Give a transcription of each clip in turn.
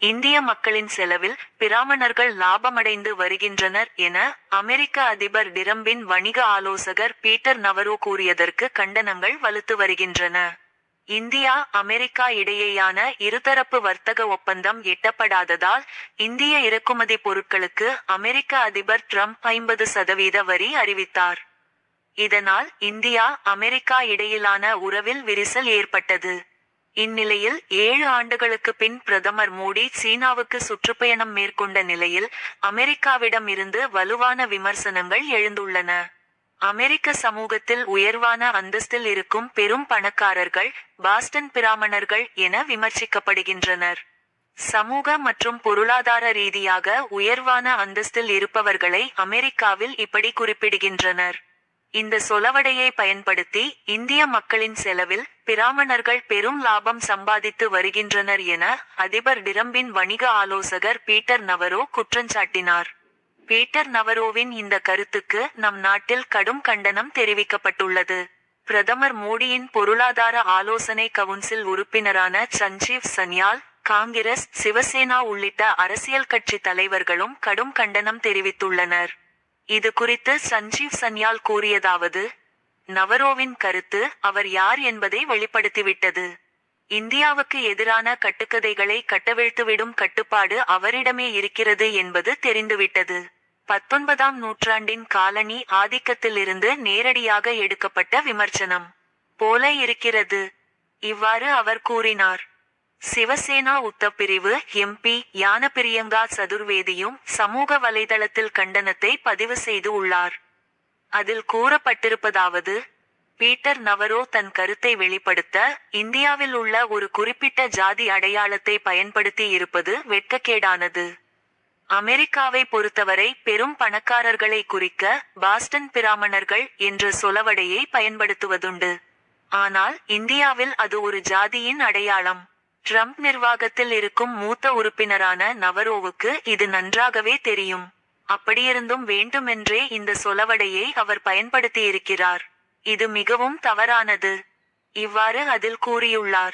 இந்திய மக்களின் செலவில் பிராமணர்கள் லாபமடைந்து வருகின்றனர் என அமெரிக்க அதிபர் டிரம்பின் வணிக ஆலோசகர் பீட்டர் நவரோ கூறியதற்கு கண்டனங்கள் வலுத்து வருகின்றன. இந்தியா அமெரிக்கா இடையேயான இருதரப்பு வர்த்தக ஒப்பந்தம் எட்டப்படாததால் இந்திய இறக்குமதி பொருட்களுக்கு அமெரிக்க அதிபர் ட்ரம்ப் ஐம்பது சதவீத வரி அறிவித்தார். இதனால் இந்தியா அமெரிக்கா இடையிலான உறவில் விரிசல் ஏற்பட்டது. இந்நிலையில் ஏழு ஆண்டுகளுக்கு பின் பிரதமர் மோடி சீனாவுக்கு சுற்றுப்பயணம் மேற்கொண்ட நிலையில் அமெரிக்காவிடம் இருந்து வலுவான விமர்சனங்கள் எழுந்துள்ளன. அமெரிக்க சமூகத்தில் உயர்வான அந்தஸ்தில் இருக்கும் பெரும் பணக்காரர்கள் பாஸ்டன் பிராமணர்கள் என விமர்சிக்கப்படுகின்றனர். சமூக மற்றும் பொருளாதார ரீதியாக உயர்வான அந்தஸ்தில் இருப்பவர்களை அமெரிக்காவில் இப்படி குறிப்பிடுகின்றனர். இந்த சொலவடையை பயன்படுத்தி இந்திய மக்களின் செலவில் பிராமணர்கள் பெரும் லாபம் சம்பாதித்து வருகின்றனர் என அதிபர் டிரம்பின் வணிக ஆலோசகர் பீட்டர் நவரோ குற்றஞ்சாட்டினார் பீட்டர் நவரோவின் இந்த கருத்துக்கு நம் நாட்டில் கடும் கண்டனம் தெரிவிக்கப்பட்டுள்ளது. பிரதமர் மோடியின் பொருளாதார ஆலோசனை கவுன்சில் உறுப்பினரான சஞ்சீவ் சன்யால் காங்கிரஸ் சிவசேனா உள்ளிட்ட அரசியல் கட்சி தலைவர்களும் கடும் கண்டனம் தெரிவித்துள்ளனர். இது குறித்து சஞ்சீவ் சன்யால் கூறியதாவது நவரோவின் கருத்து அவர் யார் என்பதை வெளிப்படுத்திவிட்டது. இந்தியாவுக்கு எதிரான கட்டுக்கதைகளை கட்டவிழ்த்துவிடும் கட்டுப்பாடு அவரிடமே இருக்கிறது என்பது தெரிந்துவிட்டது. பத்தொன்பதாம் நூற்றாண்டின் காலனி ஆதிக்கத்திலிருந்து நேரடியாக எடுக்கப்பட்ட விமர்சனம். போல இருக்கிறது. இவ்வாறு அவர் கூறினார். சிவசேனா உத்தப்பிரிவு எம்பி யான பிரியங்கா சதுர்வேதியும் சமூக வலைதளத்தில் கண்டனத்தை பதிவு செய்து உள்ளார். அதில் கூறப்பட்டிருப்பதாவது பீட்டர் நவரோ தன் கருத்தை வெளிப்படுத்த இந்தியாவில் உள்ள ஒரு குறிப்பிட்ட ஜாதி அடையாளத்தை பயன்படுத்தி இருப்பது வெட்கக்கேடானது. அமெரிக்காவை பொறுத்தவரை பெரும் பணக்காரர்களை குறிக்க பாஸ்டன் பிராமணர்கள் என்ற சொலவடையை பயன்படுத்துவதுண்டு. ஆனால் இந்தியாவில் அது ஒரு ஜாதியின் அடையாளம். ட்ரம்ப் நிர்வாகத்தில் இருக்கும் மூத்த உறுப்பினரான நவரோவுக்கு இது நன்றாகவே தெரியும். அப்படியிருந்தும் வேண்டுமென்றே இந்த சொலவடையை அவர் பயன்படுத்தியிருக்கிறார். இது மிகவும் தவறானது. இவ்வாறு அதில் கூறியுள்ளார்.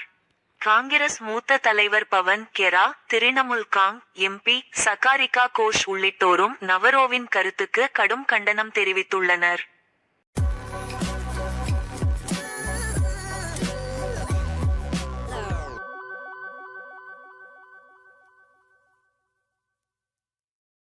காங்கிரஸ் மூத்த தலைவர் பவன் கெரா திரிணமுல் காங் எம்பி சகாரிகா கோஷ் உள்ளிட்டோரும் நவரோவின் கருத்துக்கு கடும் கண்டனம் தெரிவித்துள்ளனர்.